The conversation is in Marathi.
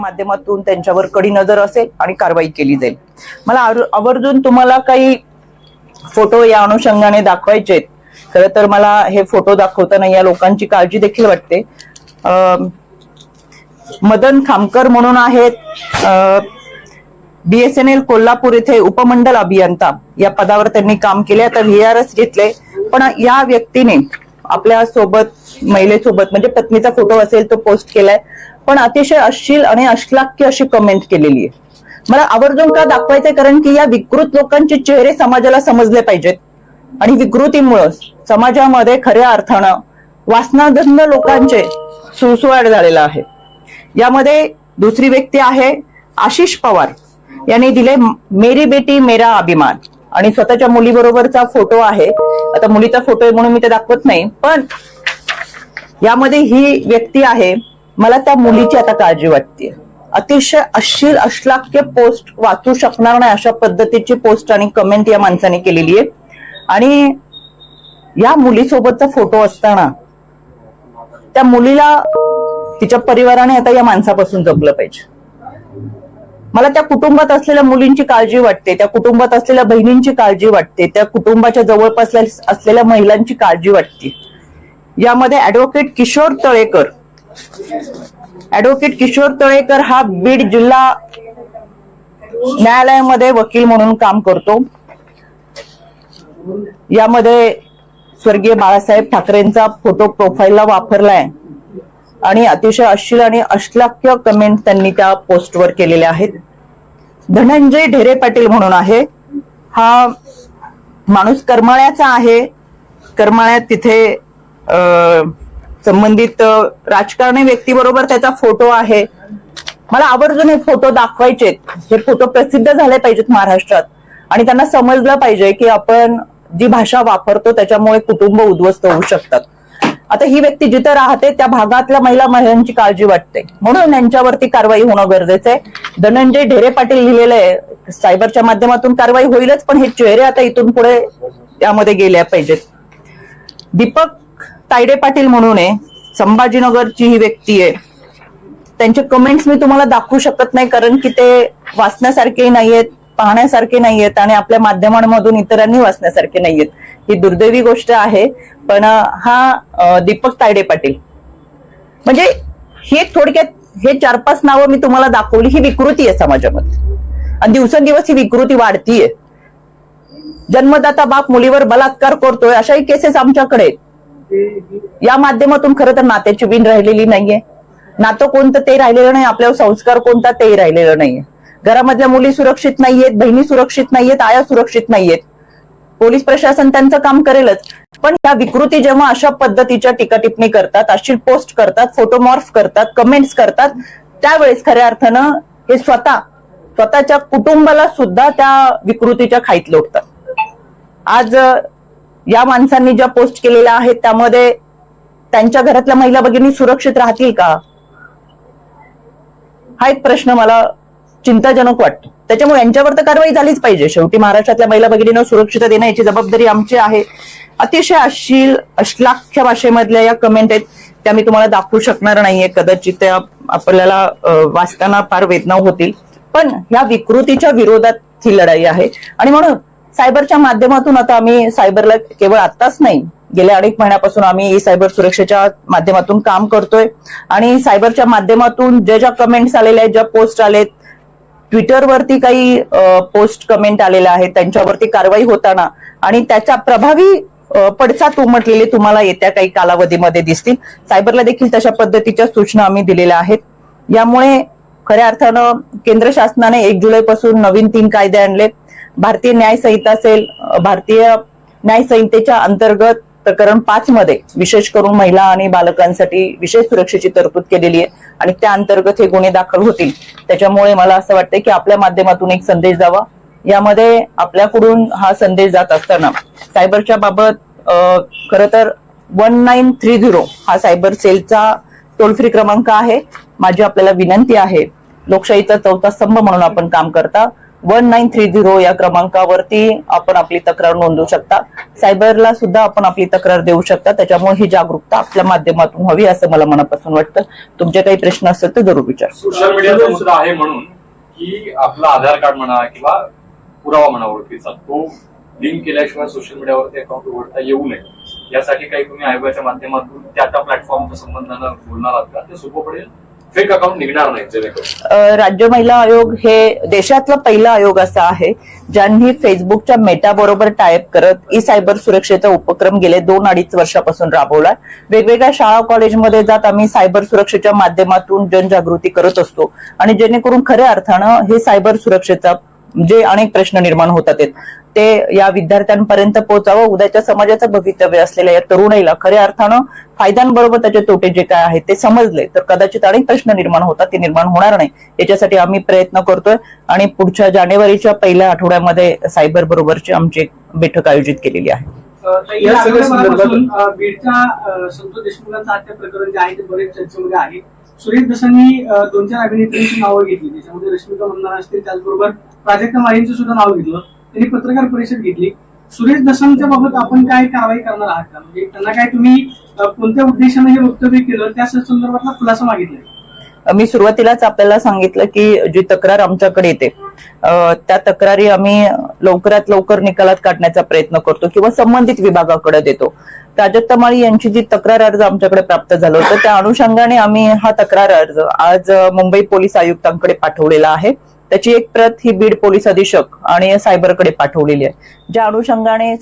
माध्यमातून त्यांच्यावर कडी नजर असेल आणि कारवाई केली जाईल. मला आवर्जून तुम्हाला काही फोटो या अनुषंगाने दाखवायचे खर खरं तर मला हे फोटो दाखवताना या लोकांची काळजी देखील वाटते. मदन खामकर म्हणून आहेत. बीएसएनएल कोल्हापूर येथे उपमंडल अभियंता. या पदावर त्यांनी काम केले. आता व्हीआरएस घेतले. पण या व्यक्तीने आपल्यासोबत महिलेसोबत म्हणजे पत्नीचा फोटो असेल तो पोस्ट केलाय. पण अतिशय अश्लील आणि अश्लाक्य अशी कमेंट केलेली आहे. मला आवर्जून का दाखवायचंय? कारण की या विकृत लोकांचे चेहरे समाजाला समजले पाहिजेत. आणि विकृतीमुळं समाजामध्ये खऱ्या अर्थानं वासनाधन्य लोकांचे सुळसुळाट झालेला आहे. यामध्ये दुसरी व्यक्ती आहे आशिष पवार. यांनी दिले मेरी बेटी मेरा अभिमान. आणि स्वतःच्या मुलीबरोबरचा फोटो आहे. आता मुलीचा फोटो आहे म्हणून मी ते दाखवत नाही पण यामध्ये ही व्यक्ती आहे मला त्या मुलीची आता काळजी वाटते अतिशय अश्लील अश्लाक्य पोस्ट वाचू शकणार नाही अशा पद्धतीची पोस्ट आणि कमेंट या माणसाने केलेली आहे. आणि या मुलीसोबतचा फोटो असताना त्या मुलीला तिच्या परिवाराने आता या माणसापासून जपलं पाहिजे. मला त्या कुटुंबात असलेल्या मुलींची काळजी वाटते त्या कुटुंबात असलेल्या बहिणींची काळजी वाटते त्या कुटुंबाच्या जवळपास असलेल्या महिलांची काळजी वाटते. यामध्ये ऍडव्होकेट किशोर तळेकर ऍडव्होकेट किशोर तळेकर हा बीड जिल्हा न्यायालयामध्ये वकील म्हणून काम करतो. यामध्ये स्वर्गीय बाळासाहेब ठाकरेंचा फोटो प्रोफाईलला वापरलाय. आणि अतिशय अश्लील आणि अश्लाख्य कमेंट त्यांनी त्या पोस्टवर केलेल्या आहेत. धनंजय ढेरे पाटील म्हणून आहे. हा माणूस करमाळ्याचा आहे. करमाळ्यात तिथे अं, संबंधित राजकारणी राजकारणी व्यक्तीबरोबर त्याचा फोटो आहे. मला आवर्जून हे फोटो दाखवायचे हे फोटो प्रसिद्ध झाले पाहिजेत महाराष्ट्रात. आणि त्यांना समजलं पाहिजे की आपण जी भाषा वापरतो त्याच्यामुळे कुटुंब उद्ध्वस्त होऊ शकतात. आता ही व्यक्ती जिथं राहते त्या भागातल्या महिला महिलांची काळजी वाटते. म्हणून यांच्यावरती कारवाई होणं गरजेचं आहे. धनंजय ढेरे पाटील लिहिलेलं आहे. सायबरच्या माध्यमातून कारवाई होईलच पण हे चेहरे आता इथून पुढे त्यामध्ये गेल्या पाहिजेत. दीपक तायडे पाटील म्हणून आहे संभाजीनगरची ही व्यक्ती आहे. त्यांचे कमेंट्स मी तुम्हाला दाखवू शकत नाही कारण की ते वाचण्यासारखे नाहीयेत पाहण्यासारखे नाहीयेत आणि आपल्या माध्यमांमधून इतरांनी वाचण्यासारखे नाहीयेत. ही दुर्दैवी गोष्ट आहे. पण हा दीपक तायडे पाटील. म्हणजे हे थोडक्यात हे चार पाच नावं मी तुम्हाला दाखवली ही विकृती आहे समाजामध्ये. आणि दिवसेंदिवस ही विकृती वाढतीये. जन्मदाता बाप मुलीवर बलात्कार करतोय अशाही केसेस आमच्याकडे आहेत. या माध्यमातून खरं तर नात्याची विण राहिलेली नाहीये. नातं कोणतं ते राहिलेलं नाही आपल्यावर संस्कार कोणता तेही राहिलेलं नाहीये. घरामधल्या मुली सुरक्षित नाहीयेत बहिणी सुरक्षित नाहीयेत आया सुरक्षित नाहीयेत. पोलीस प्रशासन त्यांचं काम करेलच. पण या विकृती जेव्हा अशा पद्धतीच्या टीका टिप्पणी करतात अशी पोस्ट करतात फोटोमॉर्फ करतात कमेंट्स करतात त्यावेळेस खऱ्या अर्थानं हे स्वतः स्वतःच्या कुटुंबाला सुद्धा त्या विकृतीच्या खाईत लोटतात. आज या माणसांनी ज्या पोस्ट केलेल्या आहेत त्यामध्ये त्यांच्या घरातल्या महिला भगिनी सुरक्षित राहतील का? हा एक प्रश्न मला चिंताजनक वाटतो. त्याच्यामुळे यांच्यावर तर कारवाई झालीच पाहिजे. शेवटी महाराष्ट्रातल्या महिला भगिनींना सुरक्षितता देणं याची जबाबदारी आमची आहे. अतिशय अश्लील अश्लाख्य भाषेमधल्या या कमेंट आहेत त्या मी तुम्हाला दाखवू शकणार नाहीये. कदाचित त्या आपल्याला वाचताना फार वेदना होतील. पण ह्या विकृतीच्या विरोधात ही लढाई आहे. आणि म्हणून सायबरच्या माध्यमातून आता आम्ही सायबरला केवळ आत्ताच नाही गेल्या अनेक महिन्यापासून आम्ही सायबर सुरक्षेच्या माध्यमातून काम करतोय. आणि सायबरच्या माध्यमातून ज्या ज्या कमेंट्स आलेल्या आहेत ज्या पोस्ट आलेत ट्विटरवरती काही पोस्ट कमेंट आलेल्या आहेत त्यांच्यावरती कारवाई होताना आणि त्याचा प्रभावी पडसाद उमटलेले तुम्हाला येत्या काही कालावधीमध्ये दिसतील. सायबरला देखील तशा पद्धतीच्या सूचना आम्ही दिलेल्या आहेत. यामुळे खऱ्या अर्थानं केंद्र शासनाने एक जुलैपासून नवीन तीन कायदे आणले. भारतीय न्याय संहिता असेल भारतीय न्याय संहितेच्या अंतर्गत प्रकरण पाच मध्ये विशेष करून महिला आणि बालकांसाठी विशेष सुरक्षेची तरतूद केलेली आहे आणि त्या अंतर्गत हे गुन्हे दाखल होतील. त्याच्यामुळे मला असं वाटतं की आपल्या माध्यमातून एक संदेश जावा यामध्ये आपल्याकडून हा संदेश जात असताना सायबरच्या बाबत खर तर वन नाईन थ्री झिरो हा सायबर सेलचा टोल फ्री क्रमांक आहे. माझी आपल्याला विनंती आहे लोकशाहीचा चौथा स्तंभ म्हणून आपण काम करता. वन नाईन थ्री झिरो या क्रमांकावरती आपण आपली तक्रार नोंदवू शकता. सायबरला सुद्धा आपण आपली तक्रार देऊ शकता. त्याच्यामुळे ही जागरूकता आपल्या माध्यमातून हवी असं मला मनापासून वाटतं. तुमचे काही प्रश्न असतील तर जरूर विचार. सोशल मीडिया आहे म्हणून की आपला आधार कार्ड म्हणा किंवा पुरावा म्हणा ओळखीचा तो लिंक केल्याशिवाय सोशल मीडियावरती अकाउंट उघडता येऊ नये. यासाठी काही तुम्ही आयोगाच्या माध्यमातून त्या त्या प्लॅटफॉर्मच्या संबंधानं बोलणार आहात का? ते सोपं पडेल. फेक अकाउंट निघणार नाही जेणेकरून. राज्य महिला आयोग हे देशातला पहिला आयोग असा आहे ज्यांनी फेसबुकच्या मेटा बरोबर टायप करत ई सायबर सुरक्षेचा उपक्रम गेले दोन अडीच वर्षापासून राबवला वेगवेगळ्या शाळा कॉलेजमध्ये जात आम्ही सायबर सुरक्षेच्या माध्यमातून जनजागृती करत असतो. आणि जेणेकरून खऱ्या अर्थानं हे सायबर सुरक्षेचा जे अनेक प्रश्न निर्माण होतात आहेत, ते या विद्यार्थ्यांपर्यंत पोहोचावं उद्याच्या समाजाचं भवितव्य असलेल्या या तरुणाईला खऱ्या अर्थानं फायद्यांबरोबर त्याचे तोटे जे काय आहेत ते समजले तर कदाचित अनेक प्रश्न निर्माण होतात ते निर्माण होणार नाही. याच्यासाठी आम्ही प्रयत्न करतोय आणि पुढच्या जानेवारीच्या पहिल्या आठवड्यामध्ये सायबर बरोबरची आमची एक बैठक आयोजित केलेली आहे. तर या सगळ्या अ, बीडच्या संतोष देशमुखांचं हत्या प्रकरण जे आहे ते बरेच चर्चेमध्ये आहे. सुरेश दसांनी दोन चार अभिनेत्रींची नावं घेतली. त्याच्यामध्ये रश्मिका मंदाना असतील त्याचबरोबर प्राजक्ता माळींचं सुद्धा नाव घेतलं. त्यांनी पत्रकार परिषद घेतली. सुरेश दसांच्या बाबत आपण काय कारवाई करणार आहात का? म्हणजे त्यांना काय तुम्ही कोणत्या उद्देशाने हे वक्तव्य केलं? त्या संदर्भातला खुलासा मागितलाय. मी सुरुवातीलाच आपल्याला सांगितलं की जी तक्रार आमच्याकडे येते त्या तक्रारी आम्ही लवकरात लवकर निकालात काढण्याचा प्रयत्न करतो किंवा संबंधित विभागाकडे देतो. प्राजक्ता माळी यांची जी तक्रार अर्ज आमच्याकडे प्राप्त झालं होतं त्या अनुषंगाने आम्ही हा तक्रार अर्ज आज मुंबई पोलीस आयुक्तांकडे पाठवलेला आहे. त्याची एक प्रत ही बीड पोलीस अधीक्षक आणि सायबरकडे पाठवलेली आहे. ज्या अनुषंगाने